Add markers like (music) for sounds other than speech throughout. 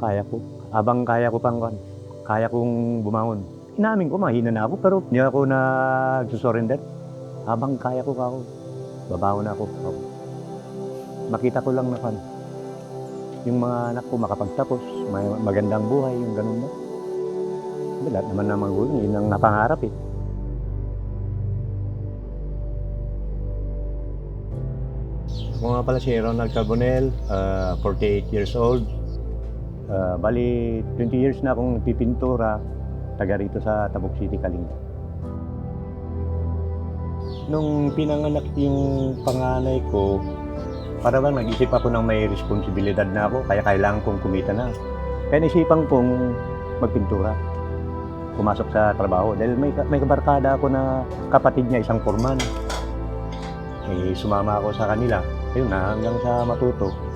kaya ko. Habang kaya ko pang, kaya kong bumangon. Inamin ko, mahina na ako, pero hindi ako nagsusurrender. Habang kaya ko ako, babangon na ako. ako. Makita ko lang na kan, yung mga anak ko makapagtapos, may magandang buhay, yung ganun na. Lahat naman ng magulang, yun ang napangarap eh. Ako nga pala si Ronald Carbonel, ah, 48 years old. Ah, bali, 20 years na akong nagpipintura, taga rito sa Tabuk City, Kalinga. Nung pinanganak yung panganay ko, para bang nag-isip ako ng may responsibilidad na ako, kaya kailangan kong kumita na. Kaya naisipan kong magpintura. Pumasok sa trabaho dahil may, may kabarkada ako na kapatid niya, isang forman. Eh, sumama ako sa kanila. Ayun na, hanggang sa matuto.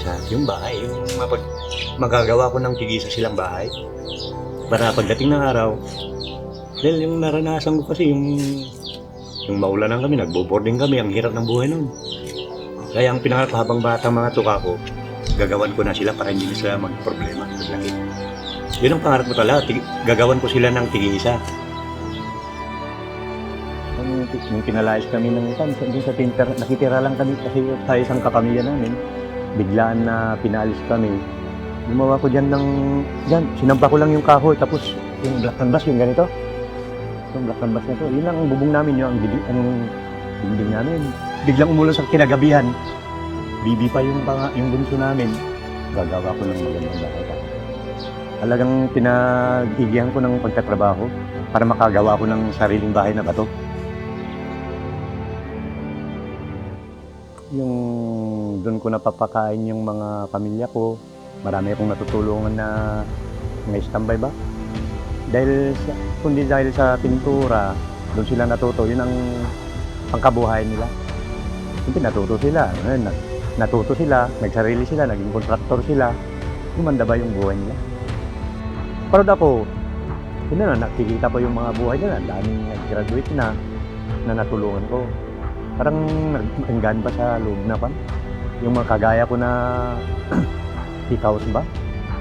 Sa yung bahay, yung mapag, magagawa ko ng tigisa silang bahay. Para pagdating ng araw, dahil yung naranasan ko kasi yung yung maulanan kami, nagbo-boarding kami, ang hirap ng buhay nun. Kaya ang pinangarap habang bata mga tuka ko, gagawan ko na sila para hindi na sila magproblema. Laki. Yun ang pangarap ko talaga, tig- gagawan ko sila ng tig-isa. Nung, nung pinalayas kami ng kan, doon sa tinter, nakitira lang kami kasi sa isang kapamilya namin. Biglaan na pinalis kami. Gumawa ko dyan ng, dyan, sinampa ko lang yung kahoy, tapos yung black canvas, yung ganito. Yung black canvas na to, yun ang bubong namin, yung ang, dingding namin. Biglang umulan sa kinagabihan. Bibi pa yung, panga, yung bunso namin. Gagawa ko ng magandang bahay. Talagang pinag-igihan ko ng pagtatrabaho para makagawa ko ng sariling bahay na bato. Yung doon ko napapakain yung mga pamilya ko, marami akong natutulungan na may standby ba? Dahil sa, kundi dahil sa pintura, doon sila natuto, yun ang pangkabuhayan nila. Hindi natuto sila, natuto sila, nagsarili sila, naging kontraktor sila, gumanda ba yung buhay nila? Proud ako, yun na, nakikita ko yung mga buhay nila, ang daming nag-graduate na, na natulungan ko. Parang nag-enggan ba sa loob na pan? Yung mga kagaya ko na (clears throat) ikaws ba?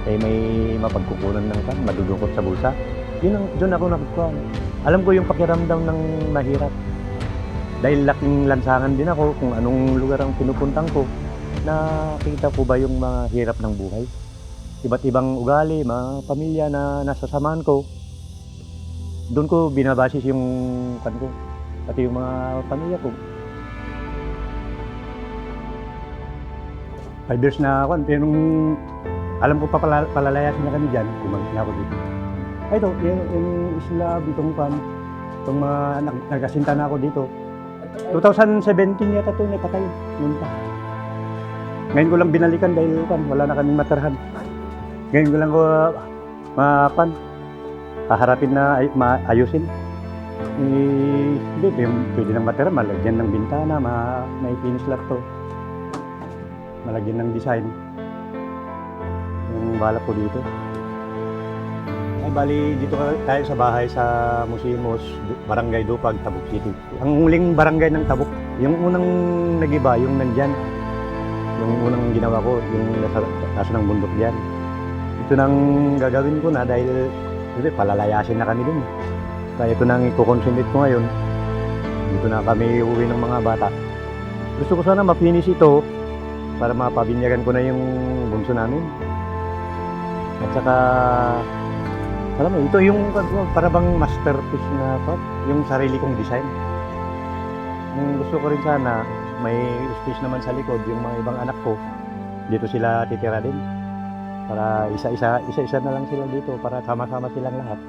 Eh may mapagkukunan ng kan, madudukot sa bulsa. Yun ang, doon ako nakukuha. Alam ko yung pakiramdam ng mahirap. Dahil laking lansangan din ako kung anong lugar ang pinupuntang ko, nakita ko ba yung mga hirap ng buhay. Iba't ibang ugali, mga pamilya na nasa samahan ko. Doon ko binabasis yung kan ko, pati yung mga pamilya ko. Five years na ako, pero nung alam ko pa pala, palalayasin na kami dyan, bumalik na ako dito. Ay, ito, yung, yung isla, bitong pan, itong mga nag, nagkasinta na ako dito. 2017 yata ito, napatay. Yun pa. Ngayon ko lang binalikan dahil pan, wala na kaming matarhan. Ngayon ko lang ko mapan, haharapin na ay, maayusin. Eh, hindi, pwede nang matira, malagyan ng bintana, ma, may finish lot to. Malagyan ng design. Yung balak ko dito. Ay, bali, dito tayo sa bahay sa Musimos, Barangay Dupag, Tabuk City. Ang huling barangay ng Tabuk, yung unang nagiba, yung nandyan. Yung unang ginawa ko, yung nasa taas ng bundok dyan. Ito nang gagawin ko na dahil hindi, palalayasin na kami dun. Kaya ito nang i-concentrate ko ngayon. Dito na kami uwi ng mga bata. Gusto ko sana ma-finish ito para mapabinyagan ko na yung bunso namin. At saka, alam mo, ito yung para masterpiece na to, yung sarili kong design. Ang gusto ko rin sana, may space naman sa likod, yung mga ibang anak ko, dito sila titira din. Para isa-isa, isa-isa na lang sila dito para sama-sama silang lahat.